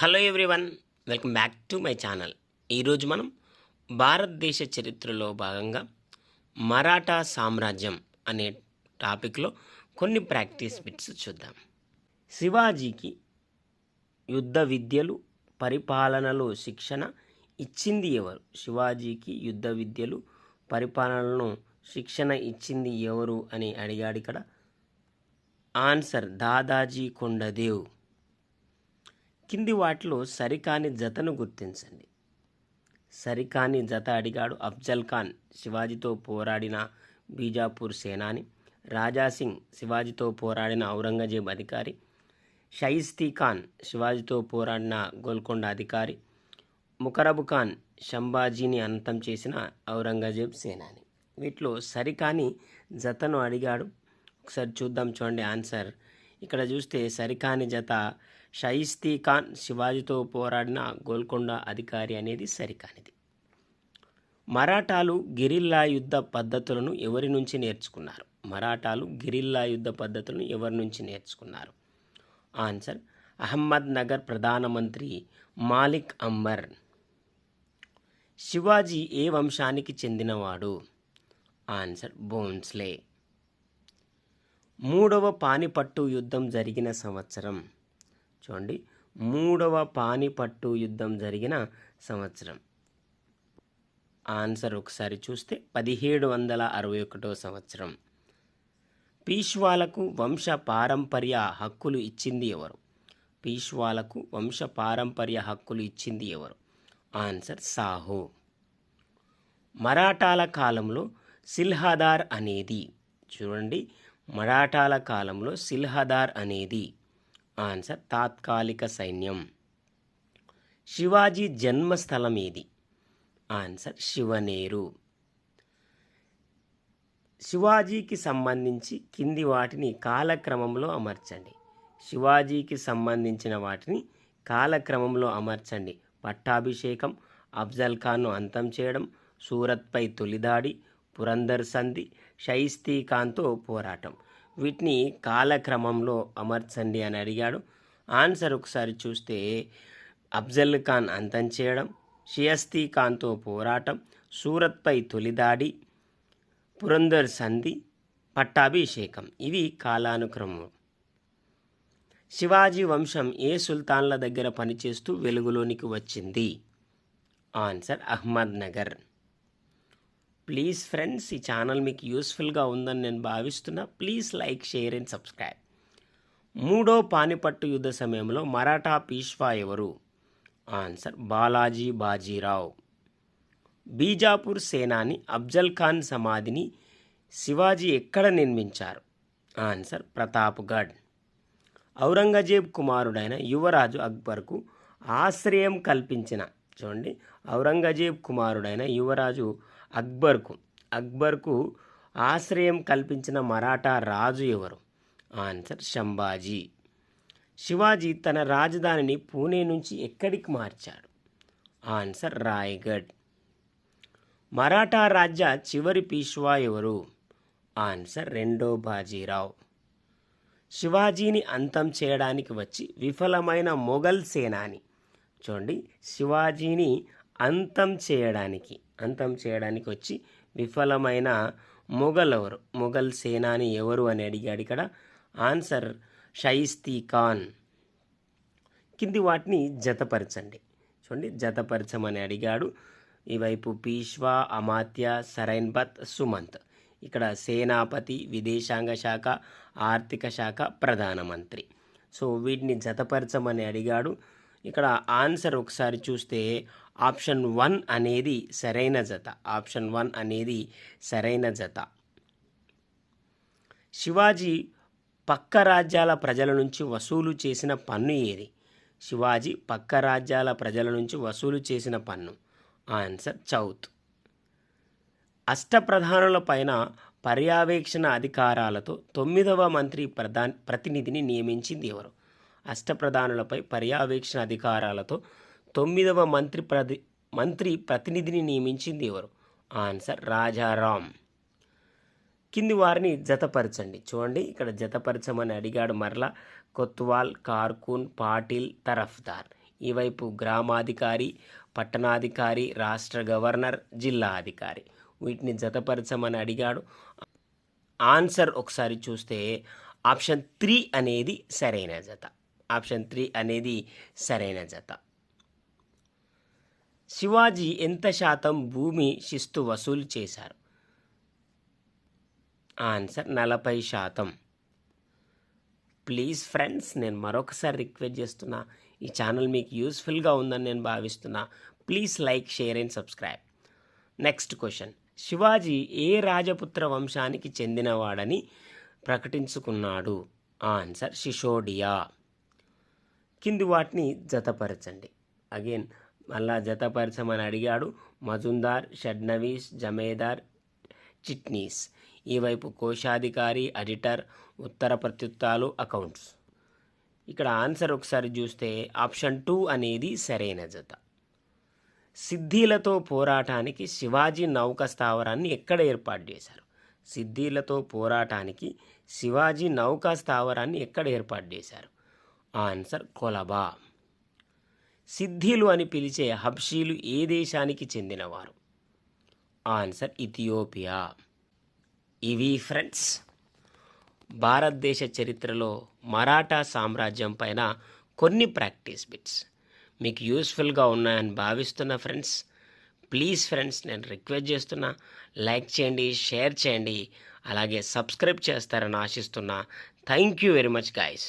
Hello everyone welcome back to my channel. ఈరోజు మనం భారతదేశ చరిత్రలో భాగంగా మరాఠా సామ్రాజ్యం అనే టాపిక్లో కొన్ని ప్రాక్టీస్ బిట్స్ చూద్దాం. శివాజీకి యుద్ధ విద్యలు పరిపాలనలో శిక్షణ ఇచ్చింది ఎవరు? శివాజీకి యుద్ధ విద్యలు పరిపాలనలను శిక్షణ ఇచ్చింది ఎవరు అని అడిగాడు ఇక్కడ. ఆన్సర్ దాదాజీ కొండదేవ్. కింది వాటిలో సరికాని జతను గుర్తించండి. సరికాని జత అడిగాడు అఫ్జల్ ఖాన్. శివాజీతో పోరాడిన బీజాపూర్ సేనాని రాజాసింగ్ శివాజీతో పోరాడిన ఔరంగజేబ్ అధికారి షయిస్తీ ఖాన్ శివాజీతో పోరాడిన గోల్కొండ అధికారి ముకరబు ఖాన్ షంబాజీని అంతం చేసిన ఔరంగజేబ్ సేనాని. వీటిలో సరికాని జతను అడిగాడు. ఒకసారి చూద్దాం చూడండి ఆన్సర్. ఇక్కడ చూస్తే సరికాని జత షయిస్తీ ఖాన్ శివాజీతో పోరాడిన గోల్కొండ అధికారి అనేది సరికానిది. మరాఠాలు గిరిల్లా యుద్ధ పద్ధతులను ఎవరి నుంచి నేర్చుకున్నారు? మరాఠాలు గిరిల్లా యుద్ధ పద్ధతులను ఎవరి నుంచి నేర్చుకున్నారు? ఆన్సర్ అహ్మద్ నగర్ ప్రధానమంత్రి మాలిక్ అంబర్. శివాజీ ఏ వంశానికి చెందినవాడు? ఆన్సర్ బోన్స్లే మూడవ పానిపట్టు యుద్ధం జరిగిన సంవత్సరం. చూడండి. మూడవ పానిపట్టు యుద్ధం జరిగిన సంవత్సరం. ఆన్సర్ ఒకసారి చూస్తే పదిహేడు వందల అరవై ఒకటో సంవత్సరం. పీష్వాలకు వంశ పారంపర్య హక్కులు ఇచ్చింది ఎవరు? పీష్వాలకు వంశ పారంపర్య హక్కులు ఇచ్చింది ఎవరు? ఆన్సర్ సాహో. మరాఠాల కాలంలో సిల్హాదార్ అనేది చూడండి మరాఠాల కాలంలో సిల్హదార్ అనేది ఆన్సర్ తాత్కాలిక సైన్యం. శివాజీ జన్మస్థలం ఏది ఆన్సర్ శివనేరు. శివాజీకి సంబంధించి కింది వాటిని కాలక్రమంలో అమర్చండి. శివాజీకి సంబంధించిన వాటిని కాలక్రమంలో అమర్చండి. పట్టాభిషేకం అఫ్జల్ ఖాన్ను అంతం చేయడం సూరత్పై తొలిదాడి పురందర్ సంధి షైస్తీ ఖాన్తో పోరాటం. వీటిని కాలక్రమంలో అమర్చండి అని అడిగాడు. ఆన్సర్ ఒకసారి చూస్తే అఫ్జల్ ఖాన్ అంతం చేయడం షియస్తీ ఖాన్తో పోరాటం సూరత్పై తొలిదాడి పురందర్ సంధి పట్టాభిషేకం. ఇవి కాలానుక్రమం. శివాజీ వంశం ఏ సుల్తాన్ల దగ్గర పనిచేస్తూ వెలుగులోనికి వచ్చింది? Answer Ahmednagar please friends ఈ ఛానల్ మీకు యూస్ఫుల్గా ఉందని నేను భావిస్తున్నా. Please like share and subscribe మూడో పానిపట్టు యుద్ధ సమయంలో మరాఠా పీష్వా ఎవరు? ఆన్సర్ బాలాజీ బాజీరావు. బీజాపూర్ సేనాని అఫ్జల్ ఖాన్ సమాధిని శివాజీ ఎక్కడ నిర్మించారు? ఆన్సర్ ప్రతాప్గఢ్. ఔరంగజేబ్ కుమారుడైన యువరాజు అక్బర్కు ఆశ్రయం కల్పించిన చూడండి ఔరంగజేబ్ కుమారుడైన యువరాజు అక్బర్కు. అక్బర్కు ఆశ్రయం కల్పించిన మరాఠా రాజు ఎవరు? ఆన్సర్ శంభాజీ. శివాజీ తన రాజధానిని పూణే నుంచి ఎక్కడికి మార్చాడు? ఆన్సర్ రాయ్గఢ్. మరాఠా రాజ్య చివరి పీష్వా ఎవరు? ఆన్సర్ రెండో బాజీరావు. శివాజీని అంతం చేయడానికి వచ్చి విఫలమైన మొఘల్ సేనాని. చూడండి శివాజీని అంతం చేయడానికి అంతం చేయడానికి వచ్చి విఫలమైన మొఘల్ ఎవరు? మొఘల్ సేనాని ఎవరు అని అడిగాడు ఇక్కడ. ఆన్సర్ షైస్తీ ఖాన్. కింది వాటిని జతపరచండి. చూడండి జతపరచమని అడిగాడు. ఈవైపు పీష్వా అమాత్య సరైన్బత్ సుమంత్. ఇక్కడ సేనాపతి విదేశాంగ శాఖ ఆర్థిక శాఖ ప్రధానమంత్రి సో వీటిని జతపరచమని అడిగాడు. ఇక్కడ ఆన్సర్ ఒకసారి చూస్తే ఆప్షన్ వన్ అనేది సరైన జత. ఆప్షన్ వన్ అనేది సరైన జత. శివాజీ పక్క రాజ్యాల ప్రజల నుంచి వసూలు చేసిన పన్ను ఏది? శివాజీ పక్క రాజ్యాల ప్రజల నుంచి వసూలు చేసిన పన్ను. ఆన్సర్ చౌత్. అష్టప్రధానుల పైన పర్యవేక్షణ అధికారాలతో తొమ్మిదవ మంత్రి ప్రధాన్ ప్రతినిధిని నియమించింది ఎవరు? అష్టప్రధానులపై పర్యవేక్షణ అధికారాలతో తొమ్మిదవ మంత్రి ప్రతి మంత్రి ప్రతినిధిని నియమించింది ఎవరు? ఆన్సర్ రాజారాం. కింది వారిని జతపరచండి. చూడండి ఇక్కడ జతపరచమని అడిగాడు మరలా కొత్వాల్ కార్కూన్ పాటిల్ తరఫ్దార్. ఈ వైపు గ్రామాధికారి పట్టణాధికారి రాష్ట్ర గవర్నర్ జిల్లా అధికారి. వీటిని జతపరచమని అడిగాడు. ఆన్సర్ ఒకసారి చూస్తే ఆప్షన్ త్రీ అనేది సరైన జత. ఆప్షన్ త్రీ అనేది సరైన జత. శివాజీ ఎంత శాతం భూమి శిస్తు వసూలు చేశారు? ఆన్సర్ నలభై శాతం. ప్లీజ్ ఫ్రెండ్స్ నేను మరొకసారి రిక్వెస్ట్ చేస్తున్నా ఈ ఛానల్ మీకు యూస్ఫుల్గా ఉందని నేను భావిస్తున్నా. Please like share and subscribe. Next question. Shivaji ఏ రాజపుత్ర వంశానికి చెందినవాడని ప్రకటించుకున్నాడు? ఆన్సర్ శిశోడియా కింది వాటిని జతపరచండి. అగైన్ మళ్ళా జతపరచమని అడిగాడు మజుందార్ షడ్నవీస్ జమేదార్ చిట్నీస్. ఈ వైపు కోశాధికారి అడిటర్ ఉత్తర ప్రత్యుత్తాలు అకౌంట్స్. ఇక్కడ ఆన్సర్ ఒకసారి చూస్తే ఆప్షన్ టూ అనేది సరైన జత. సిద్ధిలతో పోరాటానికి శివాజీ నౌక స్థావరాన్ని ఎక్కడ ఏర్పాటు చేశారు? సిద్ధిలతో పోరాటానికి శివాజీ నౌకా స్థావరాన్ని ఎక్కడ ఏర్పాటు చేశారు? ఆన్సర్ కొలబా. సిద్ధిలు అని పిలిచే హబ్షీలు ఏ దేశానికి చెందినవారు? Answer Ethiopia. ఇవి ఫ్రెండ్స్ భారతదేశ చరిత్రలో మరాఠా సామ్రాజ్యం పైన కొన్ని ప్రాక్టీస్ బిట్స్. మీకు యూస్ఫుల్గా ఉన్నాయని భావిస్తున్న ఫ్రెండ్స్ ప్లీజ్ ఫ్రెండ్స్ నేను రిక్వెస్ట్ చేస్తున్నా లైక్ చేయండి షేర్ చేయండి అలాగే సబ్స్క్రైబ్ చేస్తారని ఆశిస్తున్నా. Thank you very much guys.